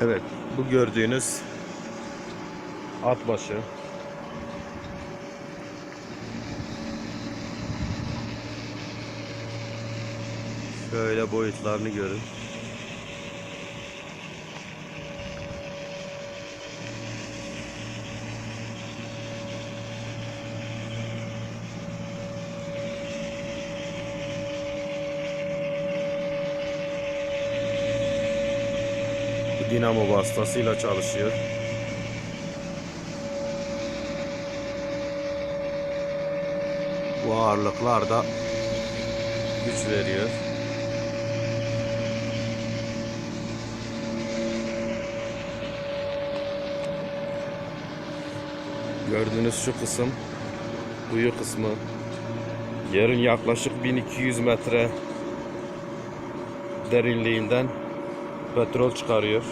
Evet, bu gördüğünüz at başı. Şöyle boyutlarını görün. Bu dinamo vasıtasıyla çalışıyor. Bu ağırlıklar da güç veriyor. Gördüğünüz şu kısım kuyu kısmı. Yerin yaklaşık 1200 metre derinliğinden petrol çıkarıyor.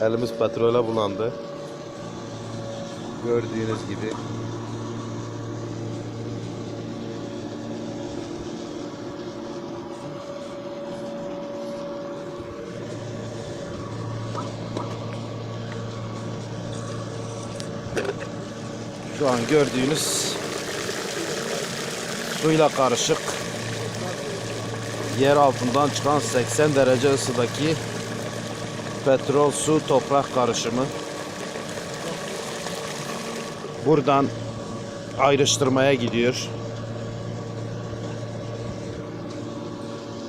Elimiz petrole bulandı. Gördüğünüz gibi. Şu an gördüğünüz suyla karışık yer altından çıkan 80 derece ısıdaki petrol, su, toprak karışımı. Buradan ayrıştırmaya gidiyor.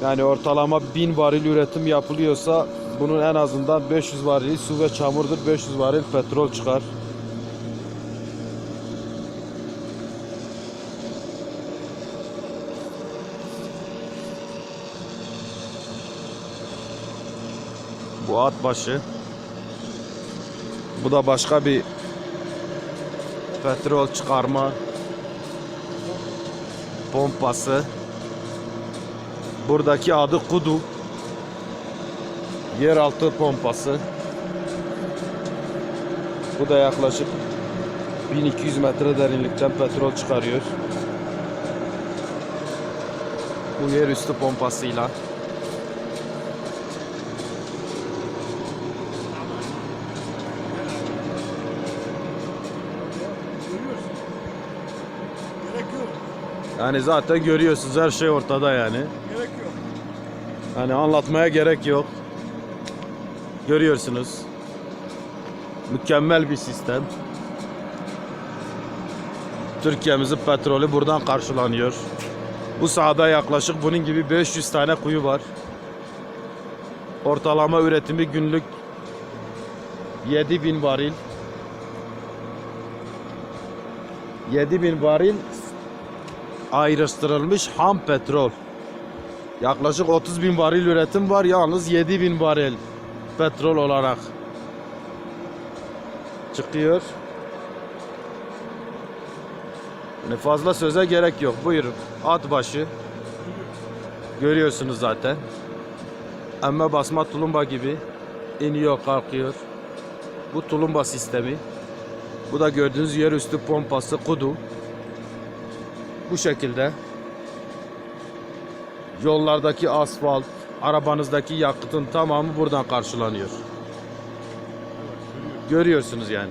Yani ortalama 1000 varil üretim yapılıyorsa bunun en azından 500 varil su ve çamurdur, 500 varil petrol çıkar. Bu at başı. Bu da başka bir petrol çıkarma pompası. Buradaki adı Kudu. Yeraltı pompası. Bu da yaklaşık 1200 metre derinlikten petrol çıkarıyor. Bu yer üstü pompasıyla. Yani zaten görüyorsunuz her şey ortada yani. Gerek yok. Hani anlatmaya gerek yok. Görüyorsunuz. Mükemmel bir sistem. Türkiye'mizin petrolü buradan karşılanıyor. Bu sahada yaklaşık bunun gibi 500 tane kuyu var. Ortalama üretimi günlük 7000 varil. 7000 varil ayrıştırılmış ham petrol. Yaklaşık 30 bin varil üretim var. Yalnız 7 bin varil petrol olarak çıkıyor. Yani fazla söze gerek yok. Buyurun. At başı. Görüyorsunuz zaten. Emme basma tulumba gibi iniyor kalkıyor. Bu tulumba sistemi. Bu da gördüğünüz yerüstü pompası kudu. Bu şekilde yollardaki asfalt, arabanızdaki yakıtın tamamı buradan karşılanıyor. Görüyorsunuz yani.